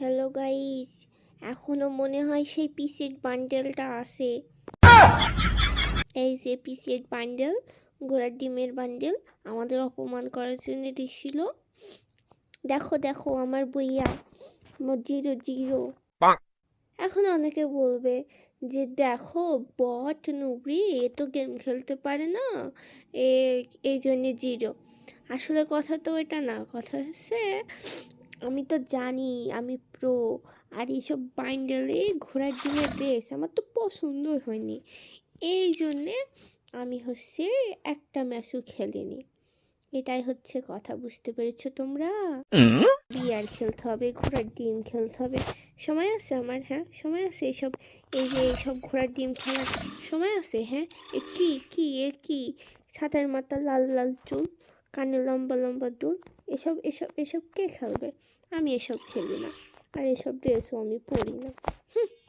Hello guys এখনও মনে হয় সেই পিসের বান্ডেলটা আছে। এই যে পিসের বান্ডেল ঘোড়ার ডিমের বান্ডেল আমাদের অপমান করার জন্য দিছিল। দেখো দেখো, আমার বইয়া, জিরো জিরো। এখন অনেকে বলবে যে, দেখো বট নুবড়ি এ তো গেম খেলতে পারে না, এ, এই জন্য জিরো। আসলে কথা তো এটা না, কথা হচ্ছে আমি তো জানি আমি প্রো আর এইসব বাইন্ডেলে ঘোড়ার ডিমের ড্রেস আমার তো পছন্দই হয়নি। এই জন্যে আমি হচ্ছে একটা ম্যাচও খেলিনি। এটাই হচ্ছে কথা বুঝতে পেরেছ তোমরা? বিয়ার খেলতে হবে ঘোড়ার ডিম খেলতে হবে। সময় আছে আমার হ্যাঁ? সময় আছে এইসব এই যে এইসব ঘোড়ার ডিম খেলার সময় আছে হ্যাঁ? এ কি কি এ কি? ছাতার মাথা লাল লাল চুল কানে লম্বা লম্বা দুল। এসব এসব এসব কে খেলবে? আমি এসব খেলি না। আর এসব ড্রেসও আমি পরি না। হুম।